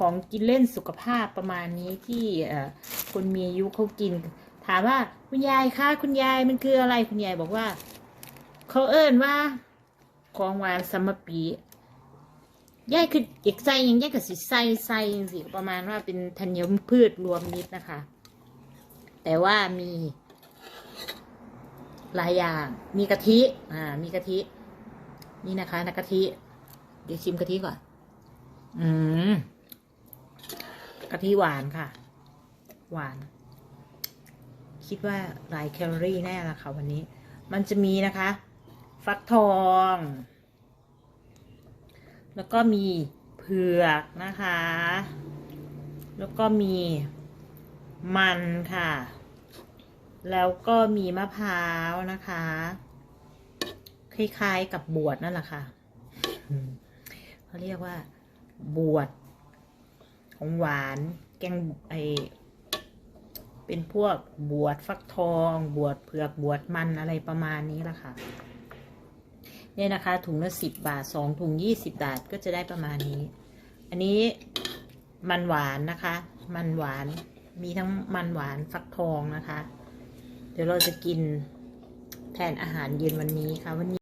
ของกินเล่นสุขภาพประมาณนี้ที่คนมีอายุเขากิน ถามว่าคุณยายคะคุณยายมันคืออะไรคุณยายบอกว่าเขาเอิ้นว่า ของหวานสมปียายคือเอกใส่หยังยายก็สิใส่ใส่จังสิประมาณว่าเป็นธัญพืชรวมมิตรนะคะ แต่ว่ามีหลายอย่าง มีกะทิ อ่า มีกะทิ นี่นะคะนะกะทิ เดี๋ยวชิมกะทิก่อน อืม กะทิหวานค่ะ หวาน คิดว่าหลายแคลอรี่แน่ละค่ะวันนี้ มันจะมีนะคะ ฟักทอง แล้วก็มีเผือกนะคะ แล้วก็มีมันค่ะ แล้วก็มีมะพร้าวนะคะ คล้ายๆกับบวชนั่นแหละค่ะอืมเขาเรียกว่าบวช ของหวาน แกงไอเป็นพวกบวชฟักทอง บวชเผือกบวชมันอะไรประมาณนี้ละค่ะเนี่ยนะคะ ถุงละสิบบาทสองถุงยี่สิบบาทก็จะได้ประมาณนี้ อันนี้มันหวานนะคะ มันหวานมีทั้งมันหวานฟักทองนะคะ เดี๋ยวเราจะกินแทนอาหารเย็นวันนี้ค่ะวันนี้